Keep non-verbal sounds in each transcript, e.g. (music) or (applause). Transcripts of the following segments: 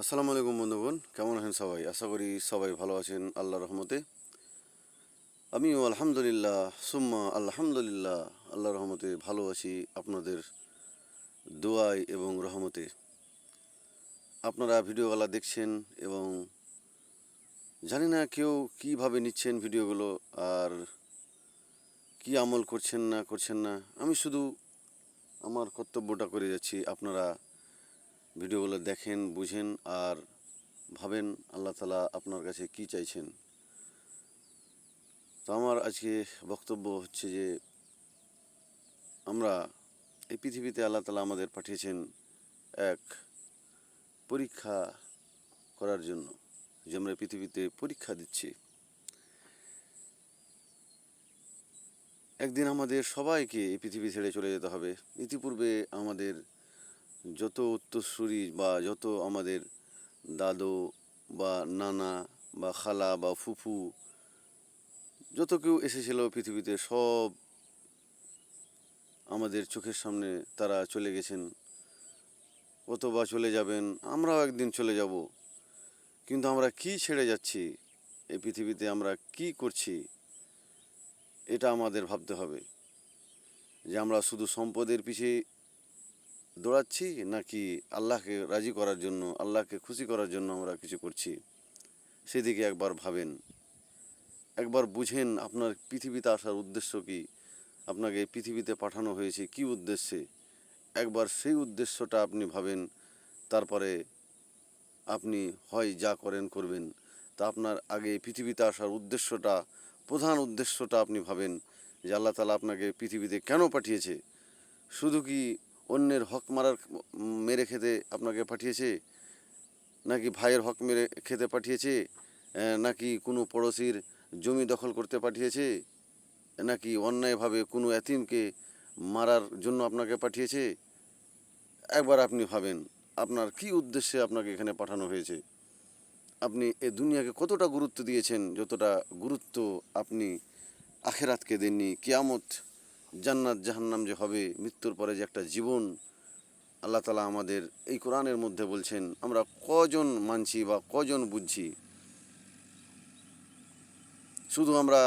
আসসালামু আলাইকুম বন্ধুগণ, কেমন আছেন সবাই? আশা করি সবাই ভালো আছেন আল্লাহ রহমতে। আমিও আলহামদুলিল্লাহ, সুম্মা আলহামদুলিল্লাহ আল্লাহ রহমতে ভালো আছি আপনাদের দোয়াই এবং রহমতে। আপনারা ভিডিওগুলো দেখছেন এবং জানি না কেউ কীভাবে নিচ্ছেন ভিডিওগুলো আর কি আমল করছেন না করছেন না, আমি শুধু আমার কর্তব্যটা করে যাচ্ছি আপনারা ভিডিওগুলো দেখেন, বুঝেন আর ভাবেন আল্লাহ তালা আপনার কাছে কি চাইছেন। তো আমার আজকে বক্তব্য হচ্ছে যে, আমরা এই পৃথিবীতে আল্লাহ তালা আমাদের পাঠিয়েছেন এক পরীক্ষা করার জন্য, যে আমরা পৃথিবীতে পরীক্ষা দিচ্ছি। একদিন আমাদের সবাইকে এই পৃথিবী ছেড়ে চলে যেতে হবে। ইতিপূর্বে আমাদের যত উত্তরসূরি বা যত আমাদের দাদু বা নানা বা খালা বা ফুফু, যত কেউ এসেছিল পৃথিবীতে, সব আমাদের চোখের সামনে তারা চলে গেছেন। অথবা চলে যাবেন, আমরাও একদিন চলে যাব। কিন্তু আমরা কি ছেড়ে যাচ্ছি? এই পৃথিবীতে আমরা কি করছি? এটা আমাদের ভাবতে হবে। যে আমরা শুধু সম্পদের পিছিয়ে দৌড়াচ্ছি নাকি আল্লাহকে রাজি করার জন্য, আল্লাহকে খুশি করার জন্য আমরা কিছু করছি? সেদিকে একবার ভাবেন। একবার বুঝেন আপনার পৃথিবীতে আসার উদ্দেশ্য কি? আপনাকে পৃথিবীতে পাঠানো হয়েছে কি উদ্দেশ্যে? একবার সেই উদ্দেশ্যটা আপনি ভাবেন, তারপরে আপনি হয় যা করেন করবেন। তা আপনার আগে পৃথিবীতে আসার উদ্দেশ্যটা, প্রধান উদ্দেশ্যটা আপনি ভাবেন যে আল্লাহ তালা আপনাকে পৃথিবীতে কেন পাঠিয়েছে? শুধু কি অন্যের হক মারার মেরে খেতে আপনাকে পাঠিয়েছে? নাকি ভাইয়ের হক মেরে খেতে পাঠিয়েছে? নাকি কোনো পড়োশির জমি দখল করতে পাঠিয়েছে? নাকি অন্যায়ভাবে কোনো এতিমকে মারার জন্য আপনাকে পাঠিয়েছে? একবার আপনি ভাবেন, আপনার কি উদ্দেশ্যে আপনাকে এখানে পাঠানো হয়েছে? আপনি এ দুনিয়াকে কতটা গুরুত্ব দিয়েছেন, যতটা গুরুত্ব আপনি আখেরাতকে দেননি, কিয়ামত জান্নাত, জাহান্নাম যে হবে, মৃত্যুর পরে যে একটা জীবন, আল্লাহ তালা আমাদের এই কোরআনের মধ্যে বলছেন, আমরা কজন মানছি বা কজন বুঝছি? শুধু আমরা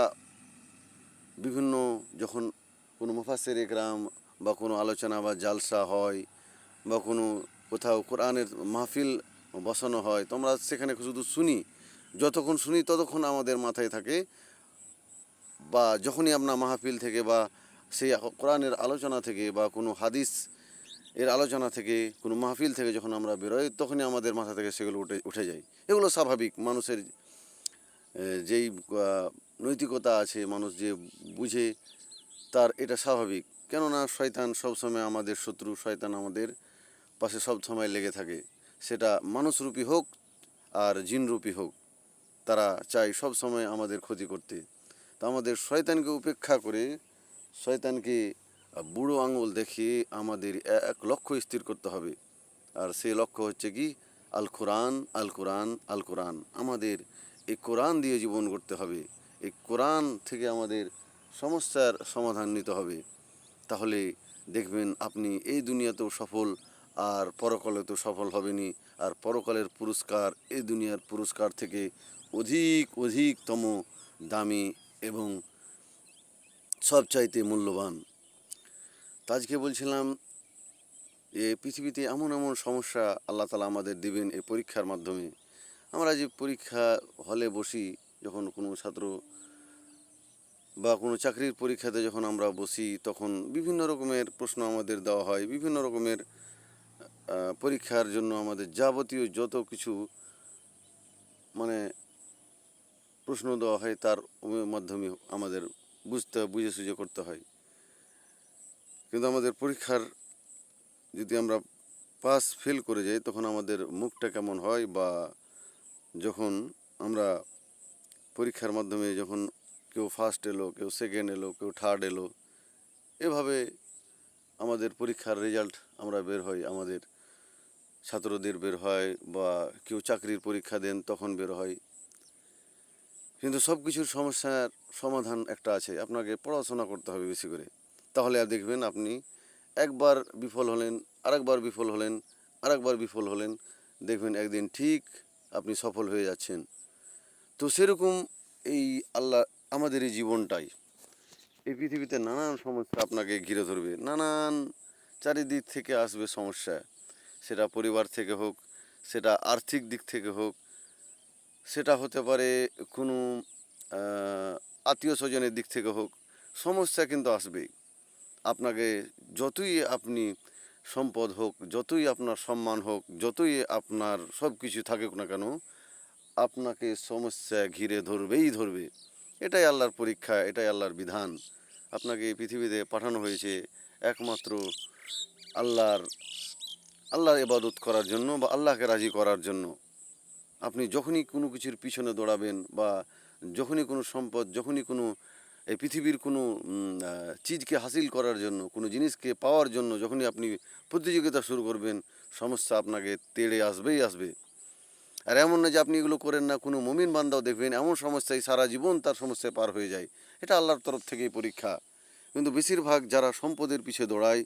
বিভিন্ন যখন কোনো মুফাসের একরাম বা কোনো আলোচনা বা জালসা হয় বা কোনো কোথাও কোরআনের মাহফিল বসানো হয়, তো আমরা সেখানে শুধু শুনি। যতক্ষণ শুনি ততক্ষণ আমাদের মাথায় থাকে বা যখনই আপনার মাহফিল থেকে বা সেই কোরআনের আলোচনা থেকে বা কোনো হাদিস এর আলোচনা থেকে, কোনো মাহফিল থেকে যখন আমরা বেরোই, তখনই আমাদের মাথা থেকে সেগুলো উঠে উঠে যায়। এগুলো স্বাভাবিক। মানুষের যেই নৈতিকতা আছে, মানুষ যে বুঝে, তার এটা স্বাভাবিক। কেননা শয়তান সবসময় আমাদের শত্রু, শয়তান আমাদের পাশে সব সময় লেগে থাকে। সেটা মানুষরূপী হোক আর জিনরূপী হোক, তারা চায় সব সময় আমাদের ক্ষতি করতে। তা আমাদের শয়তানকে উপেক্ষা করে শয়তানকে বুড়ো আঙুল দেখিয়ে আমাদের এক লক্ষ্য স্থির করতে হবে। আর সেই লক্ষ্য হচ্ছে কি? আল কোরআন আল কোরআন আল কোরআন। আমাদের এই কোরআন দিয়ে জীবন করতে হবে। এই কোরআন থেকে আমাদের সমস্যার সমাধান নিতে হবে। তাহলে দেখবেন আপনি এই দুনিয়াতেও সফল, আর পরকালে তো সফল হবেনি আর পরকালের পুরস্কার এই দুনিয়ার পুরস্কার থেকে অধিক, অধিকতম দামি এবং সবচাইতে মূল্যবান। তা আজকে বলছিলাম যে, পৃথিবীতে এমন এমন সমস্যা আল্লাহ তালা আমাদের দিবেন এই পরীক্ষার মাধ্যমে। আমরা যে পরীক্ষা হলে বসি, যখন কোনো ছাত্র বা কোনো চাকরির পরীক্ষাতে যখন আমরা বসি, তখন বিভিন্ন রকমের প্রশ্ন আমাদের দেওয়া হয়, বিভিন্ন রকমের পরীক্ষার জন্য আমাদের যাবতীয় যত কিছু মানে প্রশ্ন দেওয়া হয়, তার মাধ্যমে আমাদের বুঝতে, বুঝে সুঝে করতে হয়। কিন্তু আমাদের পরীক্ষার যদি আমরা পাস ফেল করে যাই, তখন আমাদের মুখটা কেমন হয় বা যখন আমরা পরীক্ষার মাধ্যমে যখন কেউ ফার্স্ট এলো, কেউ সেকেন্ড এলো, কেউ থার্ড এলো, এভাবে আমাদের পরীক্ষার রেজাল্ট আমরা বের হই, আমাদের ছাত্রদের বের হয় বা কেউ চাকরির পরীক্ষা দেন, তখন বের হয়। কিন্তু সব কিছুর সমস্যার সমাধান একটা আছে। আপনাকে পড়াশোনা করতে হবে বেশি করে। তাহলে আর দেখবেন আপনি একবার বিফল হলেন, আরেকবার বিফল হলেন, আরেকবার বিফল হলেন, দেখবেন একদিন ঠিক আপনি সফল হয়ে যাচ্ছেন। তো সেরকম এই আল্লাহ, আমাদের এই জীবনটাই। এই পৃথিবীতে নানান সমস্যা আপনাকে ঘিরে ধরবে, নানান চারিদিক থেকে আসবে সমস্যা। সেটা পরিবার থেকে হোক, সেটা আর্থিক দিক থেকে হোক সেটা হতে পারে কোনো আত্মীয় স্বজনের দিক থেকে হোক, সমস্যা কিন্তু আসবেই। আপনাকে যতই আপনি সম্পদ হোক, যতই আপনার সম্মান হোক, যতই আপনার সব কিছু থাকুক না কেন, আপনাকে সমস্যা ঘিরে ধরবেই ধরবে। এটাই আল্লাহর পরীক্ষা, এটাই আল্লাহর বিধান। আপনাকে পৃথিবীতে পাঠানো হয়েছে একমাত্র আল্লাহর আল্লাহর ইবাদত করার জন্য বা আল্লাহকে রাজি করার জন্য। আপনি যখনই কোনো কিছুর পিছনে দৌড়াবেন বা যখনই কোনো সম্পদ, যখনই কোনো, এই পৃথিবীর কোনো চিজকে হাসিল করার জন্য, কোনো জিনিসকে পাওয়ার জন্য যখনই আপনি প্রতিযোগিতা শুরু করবেন, সমস্যা আপনাকে তেড়ে আসবেই আসবে। আর এমন না যে আপনি এগুলো করেন না, কোনো মমিন বান্দাও দেখবেন, এমন সমস্যায় সারা জীবন তার সমস্যায় পার হয়ে যায়। এটা আল্লাহর তরফ থেকেই পরীক্ষা। কিন্তু বেশিরভাগ যারা সম্পদের পিছে দৌড়ায়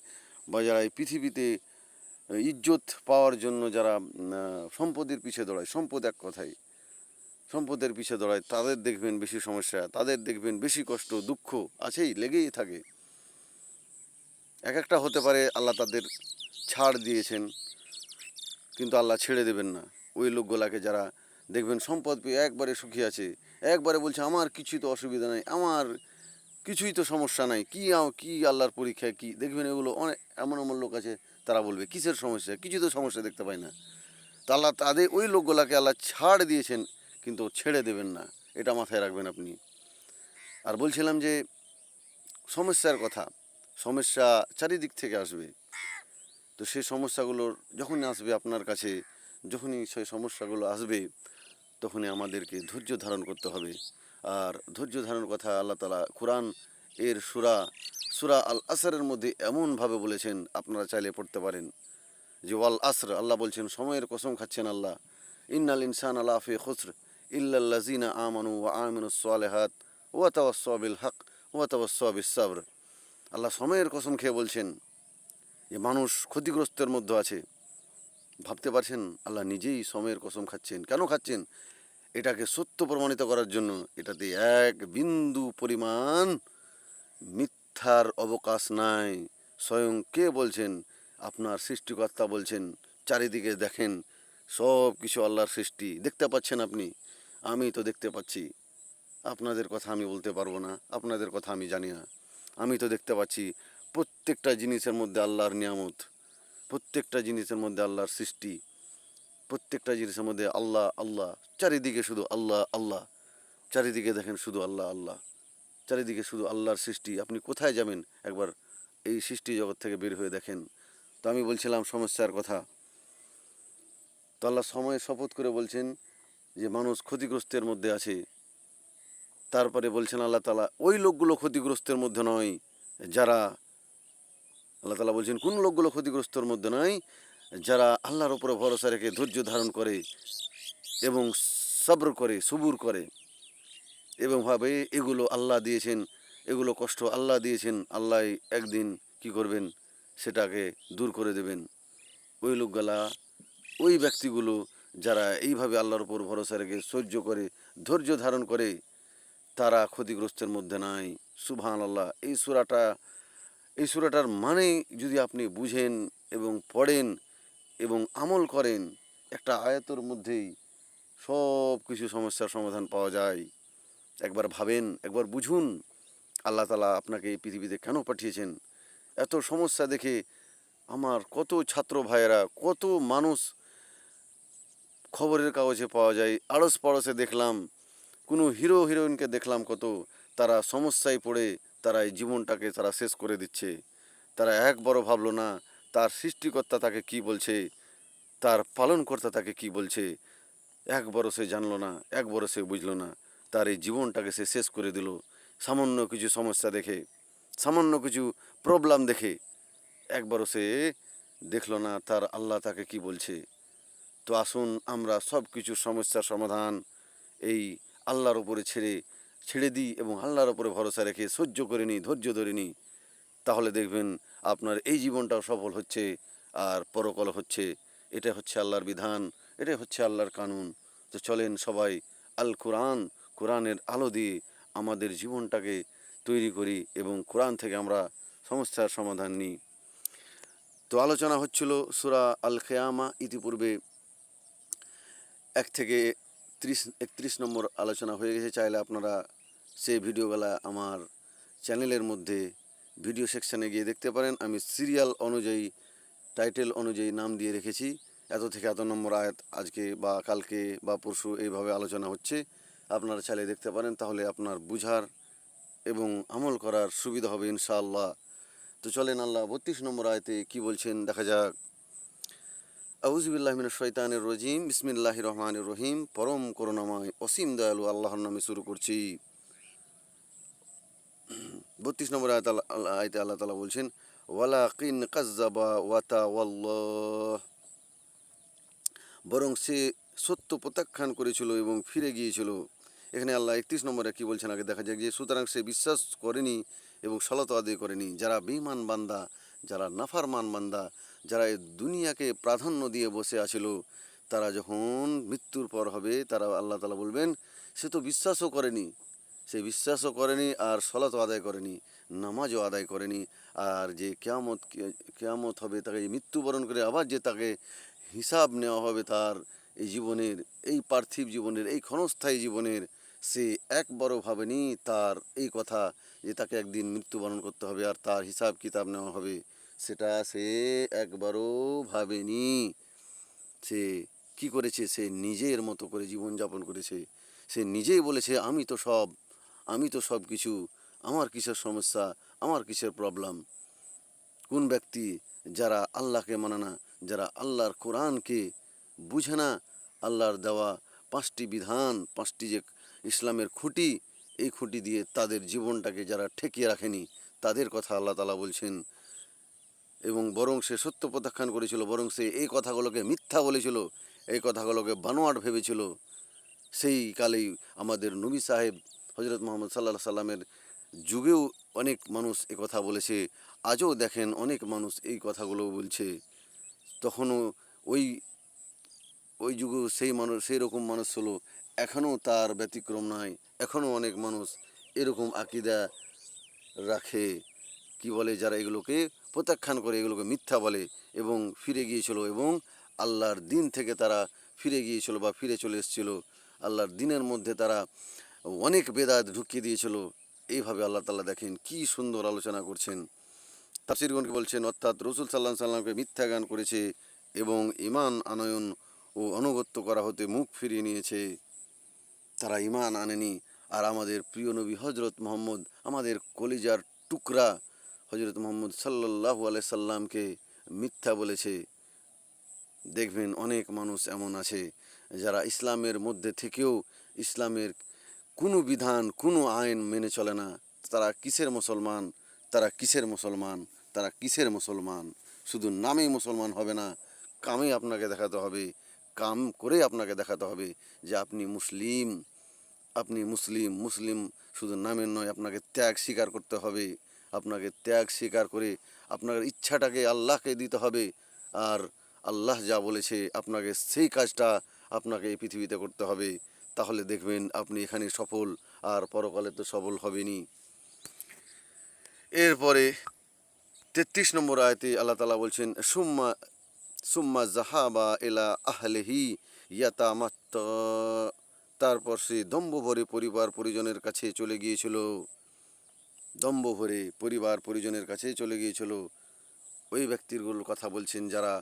বা যারা এই পৃথিবীতে ইজ্জত পাওয়ার জন্য যারা সম্পদের পিছে দৌড়ায়, সম্পদ এক কথায়। সম্পদের পিছে দৌড়ায়, তাদের দেখবেন বেশি সমস্যা, তাদের দেখবেন বেশি কষ্ট, দুঃখ আছেই, লেগেই থাকে। এক একটা হতে পারে আল্লাহ তাদের ছাড় দিয়েছেন, কিন্তু আল্লাহ ছেড়ে দেবেন না। ওই লোকগুলাকে যারা দেখবেন সম্পদ পেয়ে একবারে সুখী আছে, একবারে বলছে, আমার কিছুই তো অসুবিধা নাই, আমার কিছুই তো সমস্যা নাই, কি কি আল্লাহর পরীক্ষায় কি? দেখবেন এগুলো অনেক এমন এমন লোক আছে তারা বলবে, কিসের সমস্যা? কিছু তো সমস্যা দেখতে পাই না। তা আল্লাহ তাদের ওই লোকগুলাকে আল্লাহ ছাড় দিয়েছেন, কিন্তু ছেড়ে দেবেন না। এটা মাথায় রাখবেন আপনি। আর বলছিলাম যে, সমস্যার কথা, সমস্যা চারিদিক থেকে আসবে। তো সেই সমস্যাগুলোর যখনই আসবে আপনার কাছে, যখনই সেই সমস্যাগুলো আসবে, তখনই আমাদেরকে ধৈর্য ধারণ করতে হবে। আর ধৈর্য ধারণ কথা আল্লাহ তালা কোরআন এর সুরা সুরা আল আসরের মধ্যে এমনভাবে বলেছেন, আপনারা চাইলে পড়তে পারেন। যে ওয়াল আসর, আল্লাহ বলছেন, সময়ের কসম খাচ্ছেন আল্লাহ। ইন্নাল ইনসান আল্লাহ ফি খুসর ইল্লাল্লাজিনা আমানু ওয়া আমিনু সালেহাত ওয়া তাওয়াসসাবিল হক ওয়া তাওয়াসসাবিস সাবর। আল্লাহ সময়ের কসম খেয়ে বলছেন যে মানুষ ক্ষতিগ্রস্তের মধ্যে আছে। ভাবতে পারছেন, আল্লাহ নিজেই সময়ের কসম খাচ্ছেন। কেন খাচ্ছেন? এটাকে সত্য প্রমাণিত করার জন্য। এটাতে এক বিন্দু পরিমাণ মিথ্যার অবকাশ নাই। স্বয়ং কে বলছেন? আপনার সৃষ্টিকর্তা বলছেন। চারিদিকে দেখেন, সব কিছু আল্লাহর সৃষ্টি। দেখতে পাচ্ছেন আপনি? আমি তো দেখতে পাচ্ছি। আপনাদের কথা আমি বলতে পারব না। আপনাদের কথা আমি জানি না। আমি তো দেখতে পাচ্ছি প্রত্যেকটা জিনিসের মধ্যে আল্লাহর নিয়ামত। প্রত্যেকটা জিনিসের মধ্যে আল্লাহর সৃষ্টি। প্রত্যেকটা জিনিসের মধ্যে আল্লাহ আল্লাহ। চারিদিকে শুধু আল্লাহ আল্লাহ। চারিদিকে দেখেন শুধু আল্লাহ আল্লাহ। চারিদিকে শুধু আল্লাহর সৃষ্টি। আপনি কোথায় যাবেন? একবার এই সৃষ্টি জগৎ থেকে বের হয়ে দেখেন। তো আমি বলছিলাম, সমস্যার কথা। তো আল্লাহ সময় শপথ করে বলছেন যে, মানুষ ক্ষতিগ্রস্তের মধ্যে আছে। তারপরে বলছেন আল্লাহ তালা ওই লোকগুলো ক্ষতিগ্রস্তের মধ্যে নয়, যারা, আল্লাহ তালা বলছেন, কোন লোকগুলো ক্ষতিগ্রস্তর মধ্যে নয় যারা আল্লাহর উপরে ভরসা রেখে ধৈর্য ধারণ করে এবং সবর করে, সবুর করে। এবং ভাবে এগুলো আল্লাহ দিয়েছেন, এগুলো কষ্ট আল্লাহ দিয়েছেন, আল্লাহ একদিন কি করবেন? সেটাকে দূর করে দেবেন। ওই লোকগুলা, ওই ব্যক্তিগুলো যারা এইভাবে আল্লাহর উপর ভরসা রেখে সহ্য করে, ধৈর্য ধারণ করে, তারা ক্ষতিগ্রস্তের মধ্যে নাই। সুবহান আল্লাহ এই সুরাটা, এই সুরাটার মানে যদি আপনি বুঝেন এবং পড়েন এবং আমল করেন, একটা আয়াতের মধ্যেই সব কিছু সমস্যার সমাধান পাওয়া যায়। একবার ভাবেন, একবার বুঝুন, আল্লাহ তালা আপনাকে এই পৃথিবীতে কেন পাঠিয়েছেন? এত সমস্যা দেখে আমার কত ছাত্র ভাইয়েরা, কত মানুষ খবরের কাগজে পাওয়া যায়, আড়স পড়শে দেখলাম, কোনো হিরো, হিরোইনকে দেখলাম কত, তারা সমস্যায় পড়ে, তারা এই জীবনটাকে তারা শেষ করে দিচ্ছে। তারা একবারও ভাবলো না, তার সৃষ্টিকর্তা তাকে কি বলছে, তার পালনকর্তা তাকে কি বলছে একবারও সে জানলো না একবারও সে বুঝলো না। তার এই জীবনটাকে সে শেষ করে দিল। সামান্য কিছু সমস্যা দেখে, সামান্য কিছু প্রবলেম দেখে একবারও সে দেখল না তার আল্লাহ তাকে কি বলছে। তো আসুন আমরা সব কিছু সমস্যার সমাধান এই আল্লাহর উপরে ছেড়ে ছেড়ে দিই এবং আল্লাহর উপরে ভরসা রেখে সহ্য করে নিই, ধৈর্য ধরে নিই। তাহলে দেখবেন আপনার এই জীবনটাও সফল হচ্ছে আর পরকল হচ্ছে। এটা হচ্ছে আল্লাহর বিধান, এটাই হচ্ছে আল্লাহর কানুন। তো চলেন সবাই আল কোরআন কোরআনের আলো দিয়ে আমাদের জীবনটাকে তৈরি করি এবং কোরআন থেকে আমরা সমস্যার সমাধান নিই। তো আলোচনা হচ্ছিল সুরা আল খেয়ামা ইতিপূর্বে এক থেকে ত্রিশ, একত্রিশ নম্বর আলোচনা হয়ে গেছে। চাইলে আপনারা সেই ভিডিওগুলা আমার চ্যানেলের মধ্যে ভিডিও সেকশানে গিয়ে দেখতে পারেন। আমি সিরিয়াল অনুযায়ী, টাইটেল অনুযায়ী নাম দিয়ে রেখেছি। এত থেকে এত নম্বর আয়াত আজকে বা কালকে বা পরশু এইভাবে আলোচনা হচ্ছে। আপনারা চাইলে দেখতে পারেন, তাহলে আপনার বুঝার এবং আমল করার সুবিধা হবে ইনশাআল্লাহ। তো চলেন আল্লাহ বত্রিশ নম্বর আয়তে কি বলছেন, দেখা যাক। আউজবিল্লাহমিন শৈতানের রজিম বিসমিল্লাহ রহমান রহিম, পরম করুণাময়, অসীম দয়ালু আল্লাহর নামে শুরু করছি। বত্রিশ নম্বর আয়ত আয়তে আল্লাহ তালা বলছেন ওয়ালা কিন কাজ্জাবা ওয়াতা ওয়াল্লাহ বরং সে সত্য প্রত্যাখ্যান করেছিল এবং ফিরে গিয়েছিল। এখানে আল্লাহ একত্রিশ নম্বরে কি বলছেন? আগে দেখা যাক যে সুতরাং সে বিশ্বাস করেনি এবং সলত আদায় করেনি। যারা বেঈমান বান্দা, যারা নাফারমান বান্দা, যারা এই দুনিয়াকে প্রাধান্য দিয়ে বসে আছিল, তারা যখন মৃত্যুর পর হবে, তারা আল্লাহ তালা বলবেন, সে তো বিশ্বাসও করেনি। সে বিশ্বাসও করেনি আর সলাত আদায় করেনি, নামাজও আদায় করেনি। আর যে কেয়ামত কেয়ামত হবে, তাকে মৃত্যুবরণ করে আবার যে তাকে হিসাব নেওয়া হবে, তার এই জীবনের, এই পার্থিব জীবনের, এই ক্ষণস্থায়ী জীবনের সে একবারও ভাবেনি তার এই কথা যে তাকে একদিন মৃত্যুবরণ করতে হবে আর তার হিসাব কিতাব নেওয়া হবে, সেটা সে একবারও ভাবেনি। সে কি করেছে? সে নিজের মতো করে জীবনযাপন করেছে। সে নিজেই বলেছে, আমি তো সব, আমি তো সব কিছু, আমার কিসের সমস্যা, আমার কিসের প্রবলেম কোন ব্যক্তি যারা আল্লাহকে মানে না, যারা আল্লাহর কোরআনকে বুঝে না, আল্লাহর দেওয়া পাঁচটি বিধান, পাঁচটি যে ইসলামের খুঁটি, এই খুঁটি দিয়ে তাদের জীবনটাকে যারা ঠেকিয়ে রাখেনি, তাদের কথা আল্লাহ তালা বলছেন। এবং বরং সে সত্য প্রত্যাখ্যান করেছিল, বরং সে এই কথাগুলোকে মিথ্যা বলেছিল, এই কথাগুলোকে বানোয়াট ভেবেছিল। সেই কালেই আমাদের নবী সাহেব হজরত মোহাম্মদ সাল্লাহ সাল্লামের যুগেও অনেক মানুষ এ কথা বলেছে, আজও দেখেন অনেক মানুষ এই কথাগুলো বলছে। তখনও ওই ওই যুগেও সেই মানুষ, সেই রকম মানুষ হলো এখনও তার ব্যতিক্রম নাই, এখনও অনেক মানুষ এরকম আকিদা রাখে, কি বলে, যারা এগুলোকে প্রত্যাখ্যান করে, এগুলোকে মিথ্যা বলে এবং ফিরে গিয়েছিল এবং আল্লাহর দিন থেকে তারা ফিরে গিয়েছিল বা ফিরে চলে এসেছিল। আল্লাহর দিনের মধ্যে তারা অনেক বেদাত ঢুকিয়ে দিয়েছিল। এইভাবে আল্লাহ তাআলা দেখেন কি সুন্দর আলোচনা করছেন। তাফসিরগণকে বলছেন, অর্থাৎ রসুল সাল্লাহ সাল্লামকে মিথ্যা গান করেছে এবং ইমান আনয়ন ও অনুগত্য করা হতে মুখ ফিরিয়ে নিয়েছে। তারা ইমান আনেনি। আর আমাদের প্রিয় নবী হজরত মোহাম্মদ, আমাদের কলিজার টুকরা হজরত মোহাম্মদ আলাই সাল্লামকে মিথ্যা বলেছে। দেখবেন অনেক মানুষ এমন আছে যারা ইসলামের মধ্যে থেকেও ইসলামের কোনো বিধান, কোনো আইন মেনে চলে না। তারা কিসের মুসলমান? তারা কিসের মুসলমান? তারা কিসের মুসলমান? শুধু নামেই মুসলমান হবে না, কামেই আপনাকে দেখাতে হবে। কাম করে আপনাকে দেখাতে হবে যে আপনি মুসলিম। আপনি মুসলিম মুসলিম শুধু নামের নয়, আপনাকে ত্যাগ স্বীকার করতে হবে। আপনাকে ত্যাগ স্বীকার করে আপনার ইচ্ছাটাকে আল্লাহকে দিতে হবে। আর আল্লাহ যা বলেছে আপনাকে সেই কাজটা আপনাকে এই পৃথিবীতে করতে হবে। তাহলে দেখবেন আপনি এখানে সফল, আর পরকালে তো সফল হবেনি এরপরে তেত্রিশ নম্বর আয়তে আল্লাহ তালা বলছেন, সুম্মা সুম্মা জাহাবা এলা আহলেহি ইয়াতামাত্ত। তারপর সে দম্ভ ভরে পরিবার পরিজনের কাছে চলে গিয়েছিল। দম্ভ ভরে পরিবার পরিজনের কাছে চলে গিয়েছিল। ওই ব্যক্তিগুলোর কথা বলছেন যারা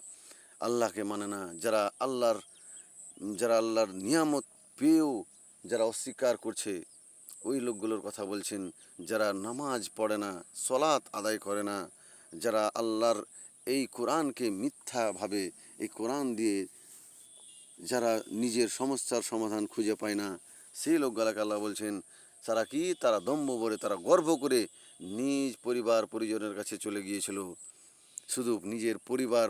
আল্লাহকে মানে না, যারা আল্লাহর যারা আল্লাহর নিয়ামত পেয়েও যারা অস্বীকার করছে, ওই লোকগুলোর কথা বলছেন যারা নামাজ পড়ে না, সলাৎ আদায় করে না, যারা আল্লাহর এই কোরআনকে মিথ্যাভাবে, এই কোরআন দিয়ে যারা নিজের সমস্যার সমাধান খুঁজে পায় না, সেই লোকগুলাকে আল্লাহ বলছেন, তারা কি? তারা দম্ভ করে তারা গর্ব করে নিজ পরিবার, পরিজনের কাছে চলে গিয়েছিল। শুধু নিজের পরিবার,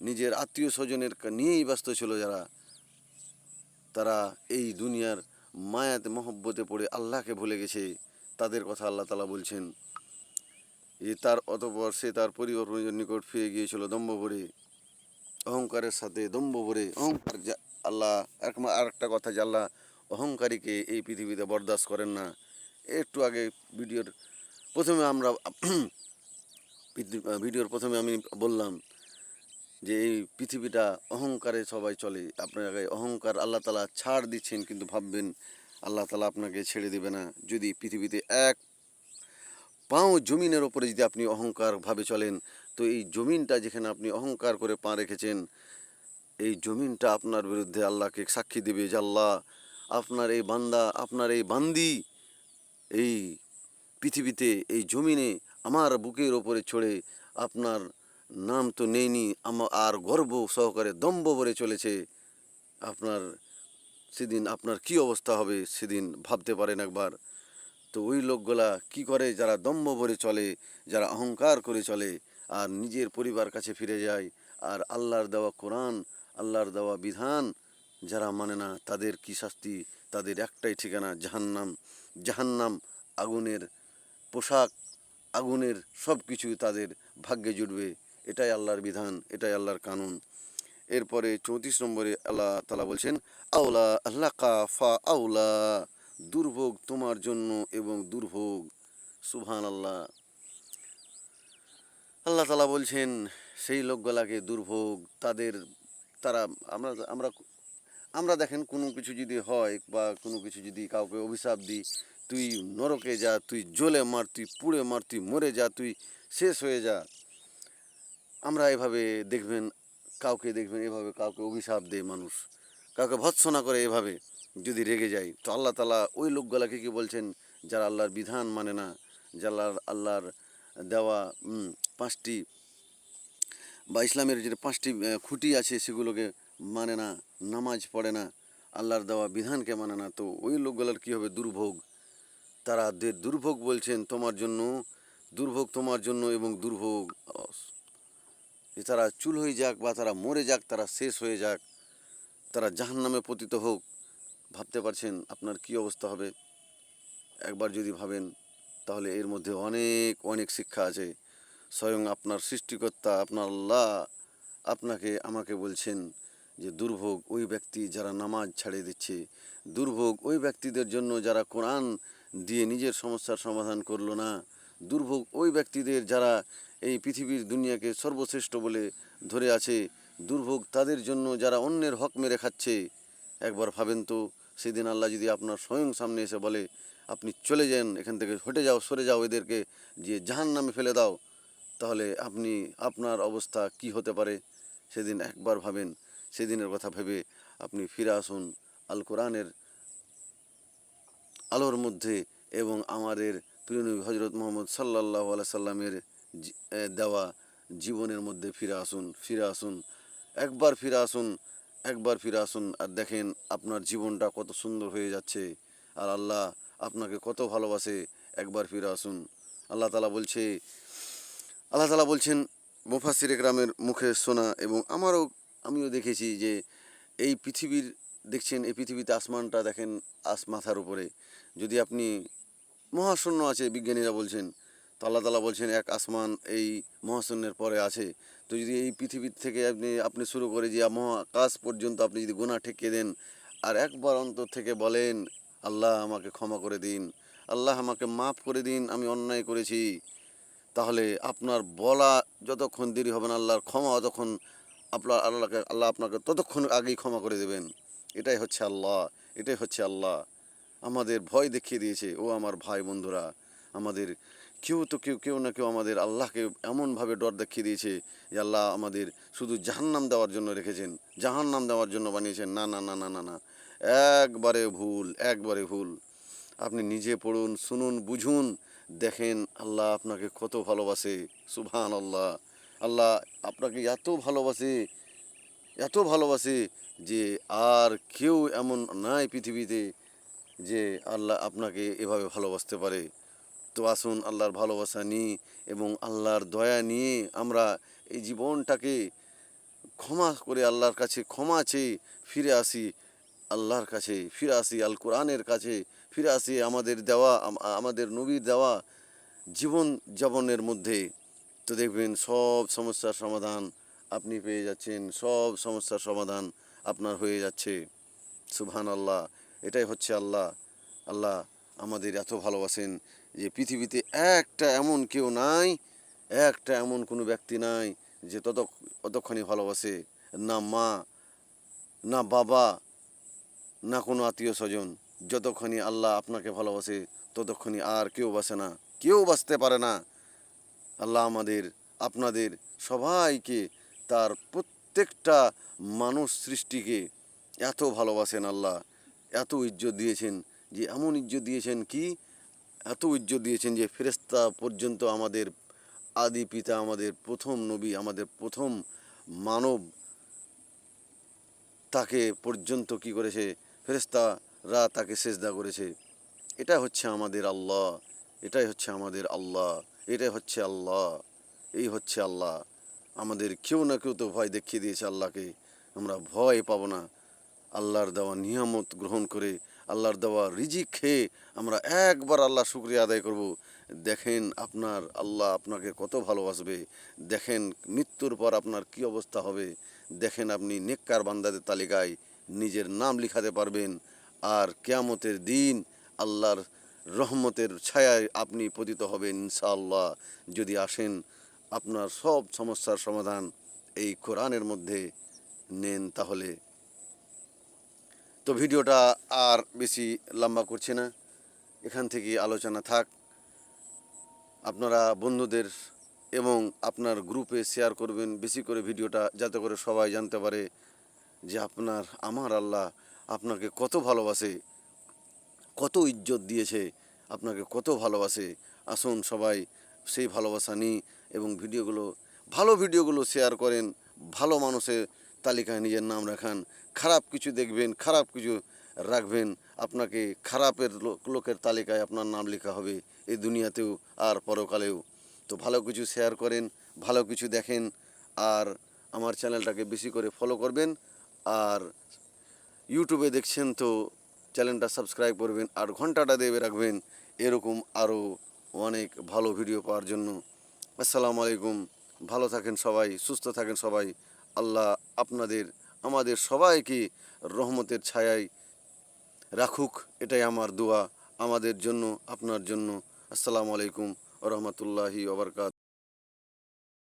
নিজের আত্মীয় স্বজনের নিয়েই ব্যস্ত ছিল যারা। তারা এই দুনিয়ার মায়াতে, মহব্বতে পড়ে আল্লাহকে ভুলে গেছে। তাদের কথা আল্লাহ তালা বলছেন তার অতপর সে তার পরিবার পরিজন নিকট ফিরে গিয়েছিল দম্ভ ভরে অহংকারের সাথে দম্ভ ভরে অহংকার আল্লাহ, আর একটা কথা যে আল্লাহ অহংকারীকে এই পৃথিবীতে বরদাস্ত করেন না। একটু আগে ভিডিওর প্রথমে আমরা (clears throat) ভিডিওর প্রথমে আমি বললাম যে এই পৃথিবীটা অহংকারে সবাই চলে। আপনাকে অহংকার আল্লাহ তালা ছাড় দিচ্ছেন কিন্তু ভাববেন আল্লাহ তালা আপনাকে ছেড়ে দেবে না। যদি পৃথিবীতে এক পাও জমিনের ওপরে যদি আপনি অহংকার ভাবে চলেন, তো এই জমিনটা যেখানে আপনি অহংকার করে পা রেখেছেন, এই জমিনটা আপনার বিরুদ্ধে আল্লাহকে সাক্ষী দেবে যে আল্লাহ, আপনার এই বান্দা, আপনার এই বান্দি, এই পৃথিবীতে, এই জমিনে আমার বুকের ওপরে ছড়ে আপনার নাম তো নেইনি আর গর্ব সহকারে দম্ব ভরে চলেছে। আপনার সেদিন আপনার কি অবস্থা হবে সেদিন ভাবতে পারেন একবার। তো ওই লোকগুলা কি করে? যারা দম্ভ ভরে চলে, যারা অহংকার করে চলে, আর নিজের পরিবার কাছে ফিরে যায়, আর আল্লাহর দেওয়া কোরআন, আল্লাহর দেওয়া বিধান, যারা মানে না, তাদের কি শাস্তি? তাদের একটাই ঠিকানা, জাহান্নাম। জাহান্নাম আগুনের পোশাক, আগুনের সব কিছু তাদের ভাগ্যে জুটবে। এটাই আল্লাহর বিধান, এটাই আল্লাহর কানুন। এরপরে চৌত্রিশ নম্বরে আল্লাহ তালা বলছেন আউলা আল্লাহ ফা আউলা দুর্ভোগ তোমার জন্য এবং দুর্ভোগ সুবহান আল্লাহ আল্লাহ তালা বলছেন, সেই লোকগুলাকে দুর্ভোগ, তাদের, তারা, আমরা আমরা আমরা দেখেন কোনো কিছু যদি হয় বা কোনো কিছু যদি কাউকে অভিশাপ দিই, তুই নরকে যা, তুই জ্বলে মার, তুই পুড়ে মার, তুই মরে যা, তুই শেষ হয়ে যা। আমরা এভাবে দেখবেন, কাউকে দেখবেন, এভাবে কাউকে অভিশাপ দেয় মানুষ। কাউকে ভৎসনা করে এভাবে। যদি রেগে যায়, তো আল্লাহ তালা ওই লোকগুলাকে কি বলছেন? যারা আল্লাহর বিধান মানে না, যারা আল্লাহর দেওয়া পাঁচটি বা ইসলামের যে পাঁচটি খুঁটি আছে সেগুলোকে মানে না, নামাজ পড়ে না, আল্লাহর দেওয়া বিধানকে মানে না, তো ওই লোকগুলোর কী হবে? দুর্ভোগ। তারা দের দুর্ভোগ বলছেন তোমার জন্য, দুর্ভোগ তোমার জন্য এবং দুর্ভোগ তারা চুল হয়ে যাক বা তারা মরে যাক, তারা শেষ হয়ে যাক, তারা জাহান্নামে পতিত হোক ভাবতে পারছেন আপনার কি অবস্থা হবে? একবার যদি ভাবেন, তাহলে এর মধ্যে অনেক অনেক শিক্ষা আছে। স্বয়ং আপনার সৃষ্টিকর্তা, আপনার আল্লাহ আপনাকে, আমাকে বলছেন যে, দুর্ভোগ ওই ব্যক্তি যারা নামাজ ছাড়িয়ে দিচ্ছে, দুর্ভোগ ওই ব্যক্তিদের জন্য যারা কোরআন দিয়ে নিজের সমস্যার সমাধান করল না, দুর্ভোগ ওই ব্যক্তিদের যারা এই পৃথিবীর দুনিয়াকে সর্বশ্রেষ্ঠ বলে ধরে আছে, দুর্ভোগ তাদের জন্য যারা অন্যের হক মেরে খাচ্ছে। একবার ভাবেন তো সেদিন আল্লাহ যদি আপনার স্বয়ং সামনে এসে বলে, আপনি চলে যান, এখান থেকে হটে যাও, সরে যাও এদেরকে, যে জাহান নামে ফেলে দাও, তাহলে আপনি, আপনার অবস্থা কি হতে পারে? সেদিন একবার ভাবেন, সেদিনের কথা ভেবে আপনি ফিরে আসুন আল কোরআনের আলোর মধ্যে এবং আমাদের প্রিয়নবী হজরত মোহাম্মদ সাল্লাহ সাল্লামের দেওয়া জীবনের মধ্যে ফিরে আসুন ফিরে আসুন, একবার ফিরে আসুন একবার ফিরে আসুন আর দেখেন আপনার জীবনটা কত সুন্দর হয়ে যাচ্ছে আর আল্লাহ আপনাকে কত ভালোবাসে। একবার ফিরে আসুন। আল্লাহ তালা বলছে, আল্লাহ তালা বলছেন মুফাসির গ্রামের মুখে শোনা এবং আমারও আমিও দেখেছি যে এই পৃথিবীর, দেখছেন এই পৃথিবীতে আসমানটা দেখেন আস, মাথার উপরে। যদি আপনি মহাশূন্য আছে, বিজ্ঞানীরা বলছেন, তো আল্লাহ তালা বলছেন, এক আসমান এই মহাশূন্যের পরে আছে। তো যদি এই পৃথিবীর থেকে আপনি আপনি শুরু করে যে মহাকাশ পর্যন্ত আপনি যদি গুণা ঠেকিয়ে দেন, আর একবার অন্তর থেকে বলেন, আল্লাহ আমাকে ক্ষমা করে দিন, আল্লাহ আমাকে মাফ করে দিন, আমি অন্যায় করেছি, তাহলে আপনার বলা যতক্ষণ দেরি হবে না, আল্লাহর ক্ষমা ততক্ষণ আপনার আল্লাহকে, আল্লাহ আপনাকে ততক্ষণ আগেই ক্ষমা করে দেবেন। এটাই হচ্ছে আল্লাহ, এটাই হচ্ছে আল্লাহ। আমাদের ভয় দেখিয়ে দিয়েছে, ও আমার ভাই বন্ধুরা, আমাদের কেউ তো কেউ কেউ না কেউ আমাদের আল্লাহকে এমনভাবে ডর দেখিয়ে দিয়েছে যে আল্লাহ আমাদের শুধু জাহান্নাম দেওয়ার জন্য রেখেছেন, জাহান্নাম দেওয়ার জন্য বানিয়েছেন। না না না না না না। একবারে ভুল একবারে ভুল। আপনি নিজে পড়ুন, শুনুন, বুঝুন, দেখেন আল্লাহ আপনাকে কত ভালোবাসে। সুবহান আল্লাহ আল্লাহ আপনাকে এত ভালোবাসে এত ভালোবাসে যে আর কেউ এমন নাই পৃথিবীতে যে আল্লাহ আপনাকে এভাবে ভালোবাসতে পারে। তো আসুন আল্লাহর ভালোবাসা নিই এবং আল্লাহর দয়া নিয়ে আমরা এই জীবনটাকে ক্ষমা করে আল্লাহর কাছে ক্ষমা চেয়ে ফিরে আসি, আল্লাহর কাছে ফিরে আসি, আল কোরআনের কাছে ফিরে আসি, আমাদের দেওয়া আমাদের নবীর দেওয়া জীবন যাপনের মধ্যে। তো দেখবেন সব সমস্যার সমাধান আপনি পেয়ে যাচ্ছেন, সব সমস্যার সমাধান আপনার হয়ে যাচ্ছে। সুবহান আল্লাহ এটাই হচ্ছে আল্লাহ আল্লাহ আমাদের এত ভালোবাসেন। যে পৃথিবীতে একটা এমন কেউ নাই, একটা এমন কোনো ব্যক্তি নাই যে তত ততক্ষণই ভালোবাসে না মা, না বাবা, না কোনো আত্মীয় স্বজন। যতক্ষণই আল্লাহ আপনাকে ভালোবাসে, ততক্ষণই আর কেউ বাসে না, কেউ বাঁচতে পারে না। আল্লাহ আমাদের, আপনাদের সবাইকে, তার প্রত্যেকটা মানুষ সৃষ্টিকে এত ভালোবাসেন আল্লাহ, এত ইজ্জত দিয়েছেন যে এমন ইজ্জত দিয়েছেন কি এত ইজ্জত দিয়েছেন যে ফেরেস্তা পর্যন্ত আমাদের আদি পিতা, আমাদের প্রথম নবী, আমাদের প্রথম মানব তাকে পর্যন্ত কি করেছে? ফেরেস্তারা তাকে সেজদা করেছে। এটা হচ্ছে আমাদের আল্লাহ, এটাই হচ্ছে আমাদের আল্লাহ, এটাই হচ্ছে আল্লাহ, এই হচ্ছে আল্লাহ। আমাদের কেউ না কেউ তো ভয় দেখিয়ে দিয়েছে আল্লাহকে। আমরা ভয় পাবো না। আল্লাহর দেওয়া নিয়ামত গ্রহণ করে আল্লাহর দেওয়া রিজিক খেয়ে আমরা একবার আল্লাহ শুক্রিয়া আদায় করব। দেখেন আপনার আল্লাহ আপনাকে কত ভালোবাসবে। দেখেন মৃত্যুর পর আপনার কি অবস্থা হবে। দেখেন আপনি নেককার বান্দাদের তালিকায় নিজের নাম লিখাতে পারবেন। আর কেয়ামতের দিন আল্লাহর রহমতের ছায়ায় আপনি পতিত হবেন ইনশাআল্লাহ। যদি আসেন, আপনার সব সমস্যার সমাধান এই কোরআনের মধ্যে নেন তাহলে। তো ভিডিওটা আর বেশি লম্বা করছে না। এখান থেকে আলোচনা থাক। আপনারা বন্ধুদের এবং আপনার গ্রুপে শেয়ার করবেন, বেশি করে ভিডিওটা যাতে করে সবাই জানতে পারে যে আপনার, আমার আল্লাহ আপনাকে কত ভালোবাসে, কত ইজ্জত দিয়েছে, আপনাকে কত ভালোবাসে। আসুন সবাই সেই ভালোবাসা নিই এবং ভিডিওগুলো, ভালো ভিডিওগুলো শেয়ার করেন, ভালো মানুষের তালিকায় নিজের নাম রাখান, খারাপ কিছু দেখবেন, খারাপ কিছু রাখবেন, আপনাকে খারাপের লোকের তালিকায় আপনার নাম লেখা হবে এই দুনিয়াতেও আর পরকালেও। তো ভালো কিছু শেয়ার করেন, ভালো কিছু দেখেন, আর আমার চ্যানেলটাকে বেশি করে ফলো করবেন, আর ইউটিউবে দেখছেন তো চ্যানেলটা সাবস্ক্রাইব করবেন, আর ঘন্টাটা দেবে রাখবেন, এরকম আরও অনেক ভালো ভিডিও পাওয়ার জন্য। আসসালামু আলাইকুম, ভালো থাকেন সবাই, সুস্থ থাকেন সবাই আল্লাহ আপনাদের, আমাদের সবাইকে রহমতের ছায়ায় রাখুক। এটাই আমার দোয়া, আমাদের জন্য, আপনার জন্য। আসসালামু আলাইকুম রহমতুল্লাহি ওবরকাত